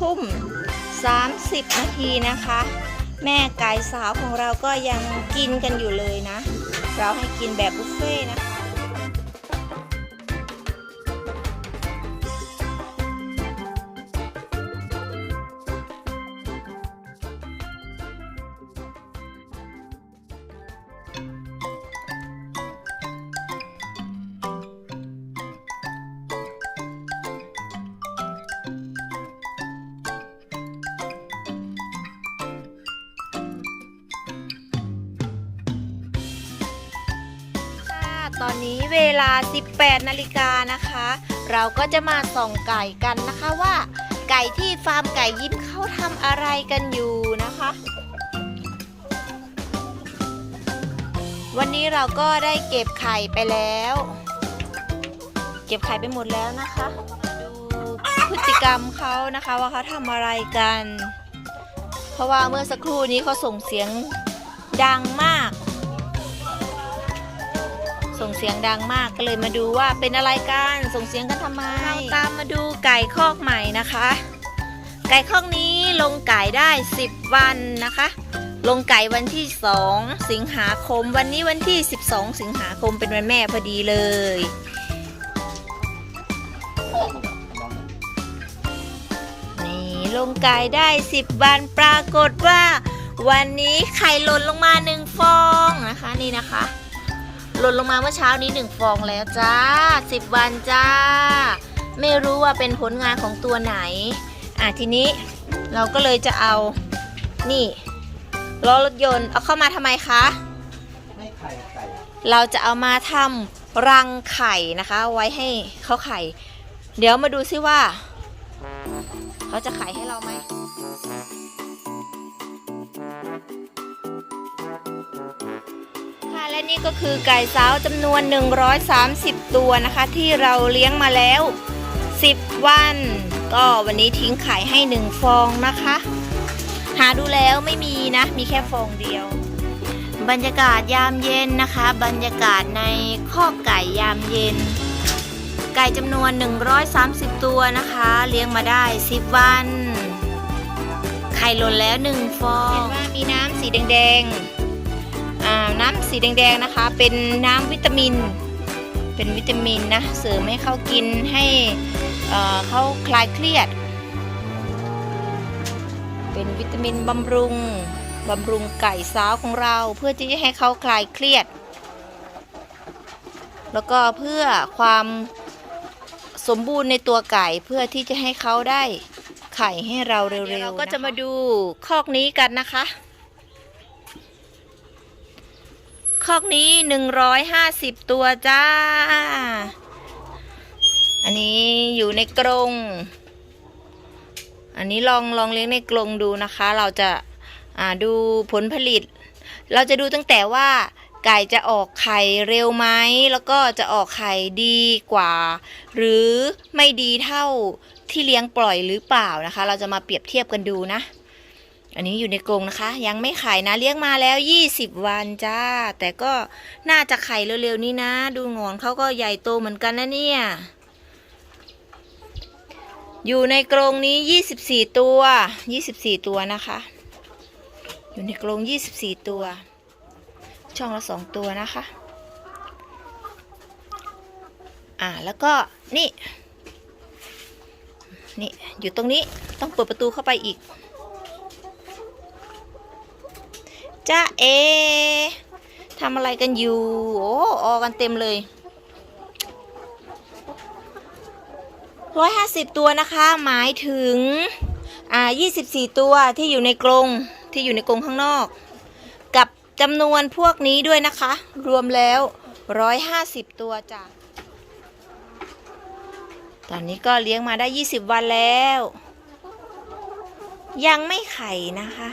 ทุ่ม 30 นาทีนะคะ แม่ไก่สาวของเราก็ยังกินกันอยู่เลยนะ เราให้กินแบบบุฟเฟ่ต์นะคะ ตอนนี้เวลา 18 นาฬิกานะคะ เราก็จะมาส่องไก่กันนะคะว่า ไก่ที่ฟาร์มไก่ยิ้มเขาทำอะไรกันอยู่นะคะ วันนี้เราก็ได้เก็บไข่ไปแล้ว เก็บไข่ไปหมดแล้วนะคะ ดูพฤติกรรมเขานะคะว่าเขาทำอะไรกัน เพราะว่าเมื่อสักครู่นี้เขาส่งเสียงดังมาก ส่งเสียงดังมากก็เลยมาดูว่าเป็นอะไรกันส่งเสียงกันทำไมเราตามมาดูไก่คอกใหม่นะคะ ไก่คอกนี้ลงไก่ได้ 10 วันนะคะ ลงไก่วันที่ 2 สิงหาคม วันนี้วันที่ 12 สิงหาคมเป็นวันแม่พอดีเลยนี่ลงไก่ได้ 10 วันปรากฏว่า วันนี้ไข่หล่นลงมาหนึ่งฟองนะคะนี่นะคะ หล่นลงมาเมื่อเช้านี้หนึ่งฟองแล้วจ้าสิบวันจ้า ไม่รู้ว่าเป็นผลงานของตัวไหน อะทีนี้เราก็เลยจะเอานี่ล้อรถยนต์เอาเข้ามาทำไมคะไม่ไข่ไก่เราจะเอามาทำรังไข่นะคะ ไว้ให้เขาไข่ เดี๋ยวมาดูซิว่า เขาจะไข่ให้เราไหม และนี่ก็คือไก่สาวจำนวน 130 ตัวนะคะ ที่เราเลี้ยงมาแล้ว 10 วัน ก็วันนี้ทิ้งไข่ให้ 1 ฟองนะคะ หาดูแล้วไม่มีนะ มีแค่ฟองเดียว บรรยากาศยามเย็นนะคะ บรรยากาศในคอกไก่ยามเย็น ไก่จำนวน 130 ตัวนะคะ เลี้ยงมาได้ 10 วัน ไข่หล่นแล้ว 1 ฟองเห็นว่ามีน้ำสีแดงๆ น้ำสีแดงๆนะคะ เป็นน้ำวิตามิน เป็นวิตามินนะเสริมให้เขากินให้เอ่อเขาคลายเครียด เป็นวิตามินบำรุงบำรุงไก่สาวของเราเพื่อที่จะให้เขาคลายเครียด แล้วก็เพื่อความสมบูรณ์ในตัวไก่เพื่อที่จะให้เขาได้ไข่ให้เราเร็วๆเราก็จะมาดูคอกนี้กันนะคะ คอกนี้150ตัวจ้า อันนี้อยู่ในกรง อันนี้ลองลองเลี้ยงในกรงดูนะคะ เราจะาดูผลผลิต เราจะดูตั้งแต่ว่าไก่จะออกไข่เร็วไหม แล้วก็จะออกไข่ดีกว่า หรือไม่ดีเท่าที่เลี้ยงปล่อยหรือเปล่านะคะ เราจะมาเปรียบเทียบกันดูนะ อันนี้อยู่ในกรงนะคะ ยังไม่ไข่นะเลี้ยงมาแล้ว 20 วันจ้า แต่ก็น่าจะไข่เร็วๆนี้นะ ดูงอนเขาก็ใหญ่โตเหมือนกันนะเนี่ย อยู่ในกรงนี้ 24 ตัว 24 ตัวนะคะ อยู่ในกรง 24 ตัว ช่องละ 2 ตัวนะคะ อ่าแล้วก็นี่ นี่ อยู่ตรงนี้ต้องเปิดประตูเข้าไปอีก จ้าเอทำอะไรกันอยู่ โอ้ออกันเต็มเลยร้อยห้าสิบตัวนะคะ หมายถึง อ่ายี่สิบสี่ตัวที่อยู่ในกรงที่อยู่ในกรงข้างนอก กับจำนวนพวกนี้ด้วยนะคะ รวมแล้วร้อยห้าสิบตัวจ้ะตอนนี้ก็เลี้ยงมาได้ยี่สิบวันแล้ว ยังไม่ไข่นะคะ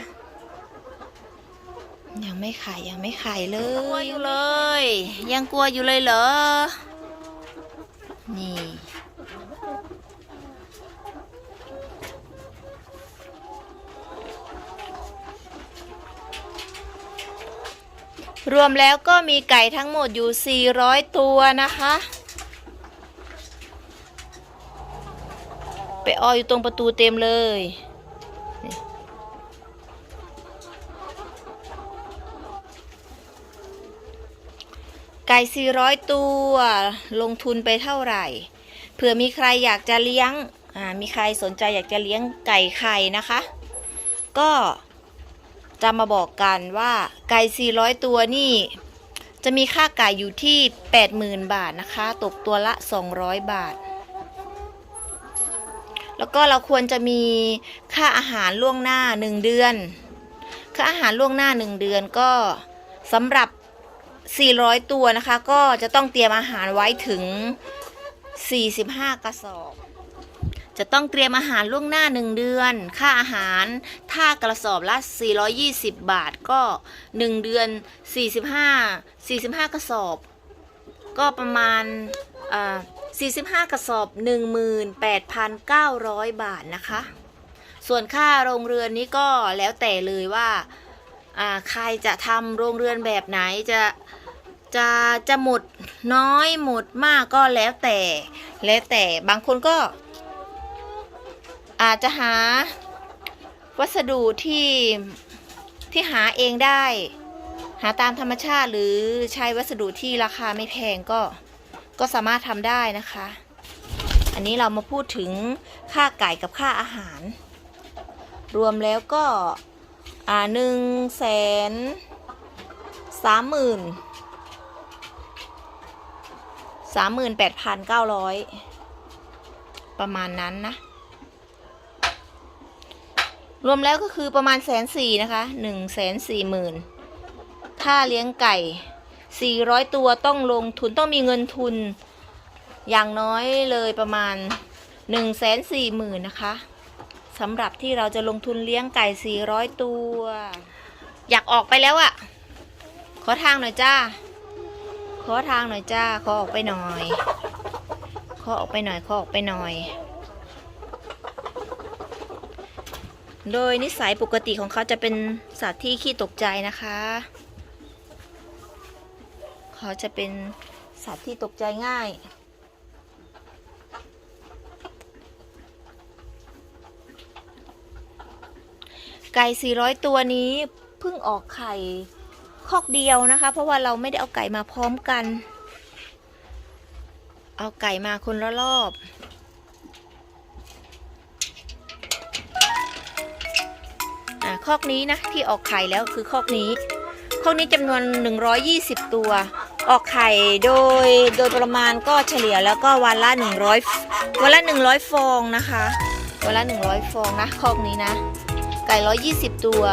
ยังไม่ข่ยังไม่ไข่เลยกลัวอยู่เลย ยังกลัวอยู่เลยเหรอ นี่ รวมแล้วก็มีไก่ทั้งหมดอยู่ 400 ตัวนะคะ ไปอออยู่ตรงประตูเต็มเลย ไก่ 400 ตัว ลงทุนไปเท่าไหร่ เผื่อมีใครอยากจะเลี้ยง อ่า มีใครสนใจอยากจะเลี้ยงไก่ไข่นะคะ ก็จะมาบอกกันว่าไก่ 400 ตัวนี่ จะมีค่าไก่อยู่ที่ 80,000 บาทนะคะ ตกตัวละ 200 บาท แล้วก็เราควรจะมีค่าอาหารล่วงหน้า 1 เดือน ค่าอาหารล่วงหน้า 1 เดือนก็สำหรับ 400 ตัวนะคะ ก็จะต้องเตรียมอาหารไว้ถึง 45 กระสอบ จะต้องเตรียมอาหารล่วงหน้า 1 เดือน ค่าอาหารถ้ากระสอบละ 420 บาทก็ 1 เดือน 45 45 กระสอบ ก็ประมาณ45 กระสอบ 18,900 บาทนะคะ ส่วนค่าโรงเรือนนี้ก็แล้วแต่เลยว่าใครจะทำโรงเรือนแบบไหนจะ จะจะหมดน้อยหมดมากก็แล้วแต่แล้วแต่บางคนก็อาจจะหาวัสดุที่ที่หาเองได้ หาตามธรรมชาติหรือใช้วัสดุที่ราคาไม่แพงก็ก็สามารถทำได้นะคะ อันนี้เรามาพูดถึงค่าไก่กับค่าอาหาร รวมแล้วก็อ่าหนึ่งแสนสามหมื่น สามหมื่นแปดพันเก้าร้อยประมาณนั้นนะ รวมแล้วก็คือประมาณแสนสี่นะคะหนึ่งแสนสี่หมื่นถ้าเลี้ยงไก่สี่ร้อยตัวต้องลงทุนต้องมีเงินทุน อย่างน้อยเลยประมาณหนึ่งแสนสี่หมื่นนะคะสำหรับที่เราจะลงทุนเลี้ยงไก่400ตัว อยากออกไปแล้วอะ ขอทางหน่อยจ้า ขอทางหน่อยจ้า ขอออกไปหน่อย ขอออกไปหน่อย ขอออกไปหน่อย โดยนิสัยปกติของเขาจะเป็นสัตว์ที่ขี้ตกใจนะคะ เขาจะเป็นสัตว์ที่ตกใจง่ายไก่ 400 ตัวนี้เพิ่งออกไข่ อกเดียวนะคะ เพราะว่าเราไม่ได้เอาไก่มาพร้อมกัน เอาไก่มาคนละรอบอะคอกนี้นะที่ออกไข่แล้วคือคอกนี้ คอกนี้จำนวน 120 ตัว ออกไข่โดยโดยประมาณก็เฉลี่ยแล้วก็วันละ 100 วันละ 100 ฟองนะคะ วันละ 100 ฟองนะคอกนี้นะ ไก่ 120 ตัว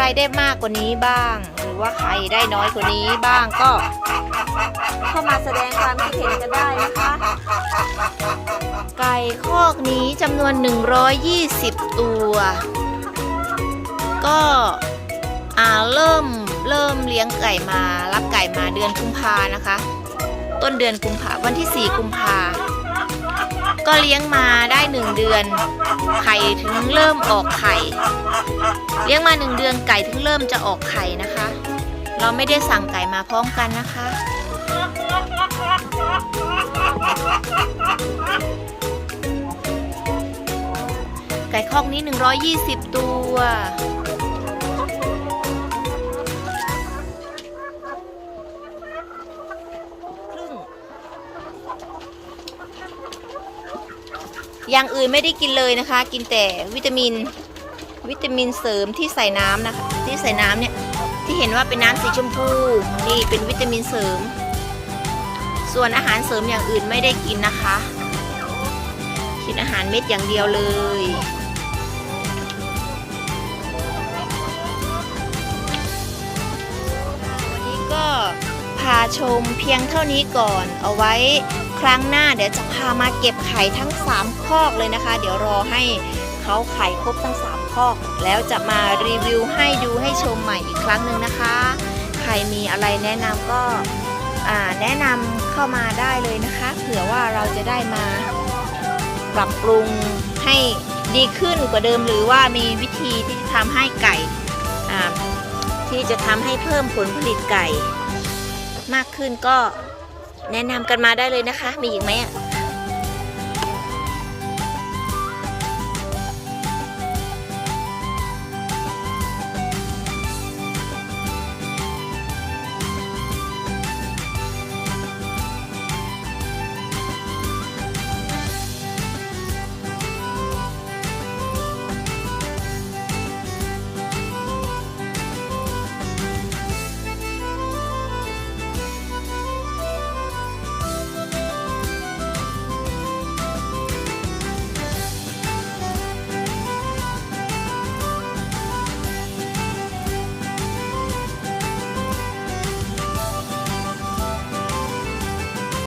รได้มากกว่านี้บ้าง หรือว่าใครได้น้อยกว่านี้บ้างก็ เข้ามาแสดงความคิดเห็นกันได้นะคะ ไก่คอกนี้จำนวน 120 ตัว ก็อ่าเริ่มเริ่มเลี้ยงไก่มา รับไก่มาเดือนกุมภานะคะ ต้นเดือนกุมภาวันที่ 4 กุมภา ก็เลี้ยงมาได้หนึ่งเดือน ไข่ถึงเริ่มออกไข่ เลี้ยงมาหนึ่งเดือนไก่ถึงเริ่มจะออกไข่นะคะ เราไม่ได้สั่งไก่มาพร้อมกันนะคะ ไก่คอกนี้ 120 ตัว อย่างอื่นไม่ได้กินเลยนะคะ กินแต่วิตามิน วิตามินเสริมที่ใส่น้ำนะคะ ที่ใส่น้ำเนี่ยที่เห็นว่าเป็นน้ำสีชมพูนี่เป็นวิตามินเสริม ส่วนอาหารเสริมอย่างอื่นไม่ได้กินนะคะกินอาหารเม็ดอย่างเดียวเลยวันนี้ก็พาชมเพียงเท่านี้ก่อนเอาไว้ ครั้งหน้าเดี๋ยวจะพามาเก็บไข่ทั้ง 3 คอกเลยนะคะ เดี๋ยวรอให้เขาไข่ครบทั้ง 3 คอก แล้วจะมารีวิวให้ดูให้ชมใหม่อีกครั้งหนึ่งนะคะ ใครมีอะไรแนะนำก็แนะนำเข้ามาได้เลยนะคะ เผื่อว่าเราจะได้มาปรับปรุงให้ดีขึ้นกว่าเดิมหรือว่ามีวิธีที่จะทำให้ไก่ที่จะทำให้เพิ่มผลผลิตไก่ มากขึ้นก็ แนะนำกันมาได้เลยนะคะ มีอีกไหมอะ